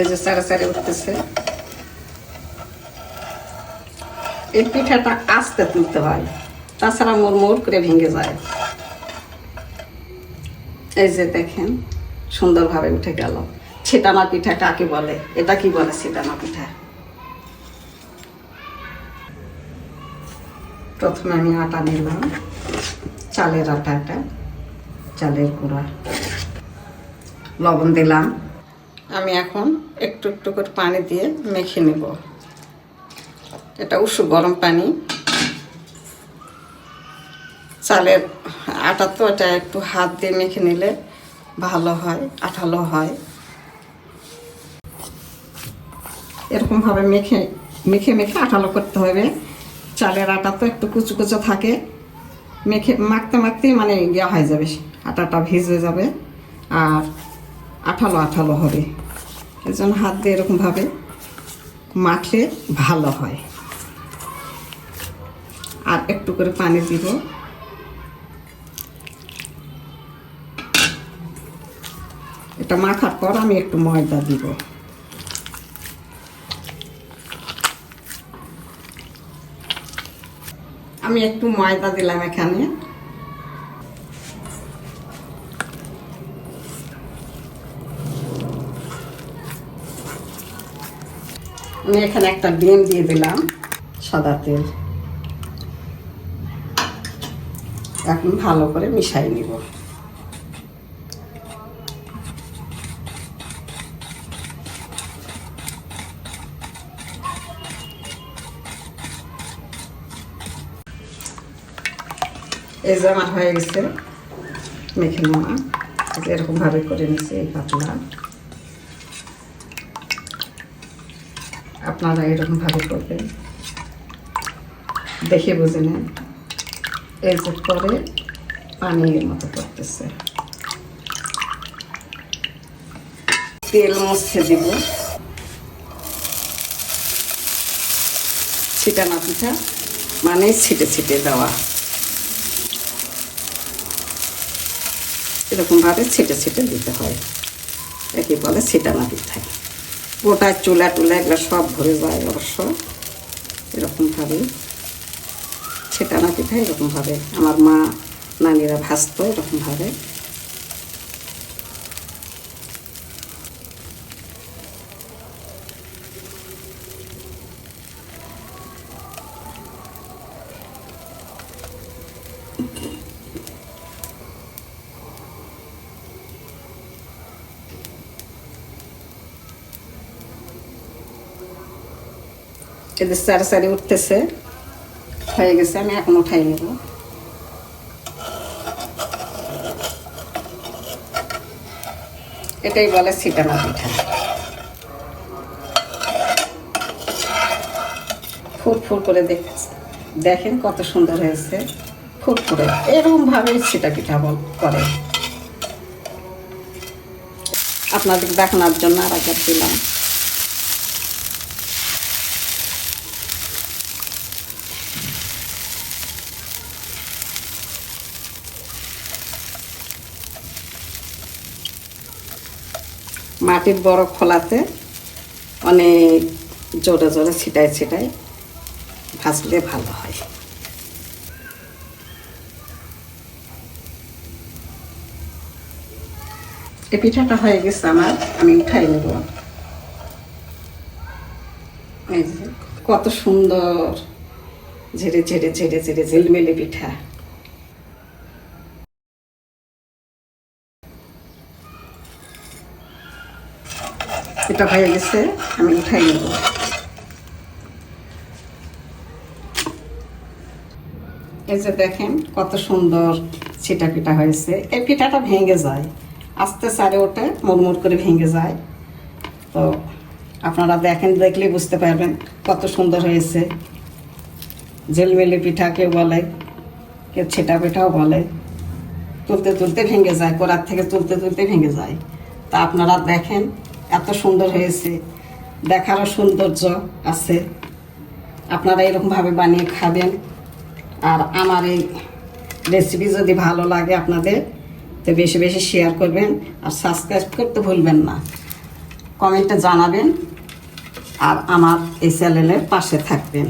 এই যে সারে সারে উঠতেছে। এই পিঠাটা আস্তে তুলতে হয়, তাছাড়া মোর করে ভেঙে যায়। এই যে দেখেন, সুন্দরভাবে উঠে গেল। ছিটানা পিঠা কাকে বলে, এটা কি বলে ছিটানা পিঠা? প্রথমে আমি আটা নিলাম, চালের আটা এটা চালের গুঁড়া। লবণ দিলাম। আমি এখন একটু একটু করে পানি দিয়ে মেখে নেব। এটা উষু গরম পানি। চালের আটা তো এটা একটু হাত দিয়ে মেখে নিলে ভালো হয়, আঠালো হয়। এরকমভাবে মেখে মেখে মেখে আঠালো করতে হবে। চালের আটা তো একটু কুচু কুচো থাকে। মেখে, মাখতে মাখতেই মানে ইয়া হয়ে যাবে, আটাটা ভিজে যাবে আর আঠালো আঠালো হবে। এই জন্য হাত দিয়ে এরকমভাবে মাখলে ভালো হয়। আর একটু করে পানি দিব। এটা মাখার পর আমি একটু ময়দা দিব। আমি একটু ময়দা দিলাম এখানে। আমি এখানে একটা ডিম দিয়ে দিলাম, সাদা তেল। এখন ভালো করে মিশাই নিব। এই যে আমার হয়ে গেছে, মেখে নেওয়া। এরকমভাবে করে নিচ্ছে এই পাতলা। আপনারা এরকমভাবে করবেন। দেখে বুঝে নেন। এই যে করে পানির মতো করতেছে তেল মুছে দিব। ছিটানা পিঠা মানে ছিটে ছিটে দেওয়া। এরকমভাবে ছিটে ছিটে দিতে হয়। একে বলে ছিটানা পিঠা গোটা চুলা টুলা এগুলো সব ভরে যায় অবশ্য। এরকমভাবে ছিটানা পিঠা এরকমভাবে আমার মা, নানিরা ভাজতো এরকমভাবে এদের সারি সারি উঠতেছে, হয়ে গেছে, আমি এখন উঠাই নেব। এটাই বলে সিটানা পিঠা। ফুট করে দেখ দেখেন কত সুন্দর হয়েছে। ফুট ফুটে এরকম ভাবে সিটা পিঠা বল করে। আপনাদের দেখানোর জন্য আর দিলাম। মাটির বড় খোলাতে অনেক জোরে জোরে ছিটায় ছিটায় ভাজলে ভালো হয়। এই পিঠাটা হয়ে গেছে আমার, আমি উঠাই নেব। কত সুন্দর ঝেড়ে ঝেড়ে ঝেড়ে ঝেড়ে ঝিলমিলে পিঠা। এটা হয়ে গেছে, আমি উঠাই নেব। এই যে দেখেন কত সুন্দর ছিটা পিঠা হয়েছে। এই পিঠাটা ভেঙে যায়। আস্তে সারে ওঠে, মুড়মুড় করে ভেঙে যায়। তো আপনারা দেখেন দেখলেই বুঝতে পারবেন কত সুন্দর হয়েছে। ঝিলমিলি পিঠা কেউ বলে, কেউ ছিটা পিঠাও বলে। তুলতে তুলতে ভেঙে যায়, কোরার থেকে তুলতে তুলতে ভেঙে যায়। তা আপনারা দেখেন এত সুন্দর হয়েছে, দেখারও সৌন্দর্য আছে। আপনারা এরকমভাবে বানিয়ে খাবেন। আর আমার এই রেসিপি যদি ভালো লাগে আপনাদের, তো বেশি বেশি শেয়ার করবেন আর সাবস্ক্রাইব করতে ভুলবেন না। কমেন্টে জানাবেন আর আমার এই চ্যানেলের পাশে থাকবেন।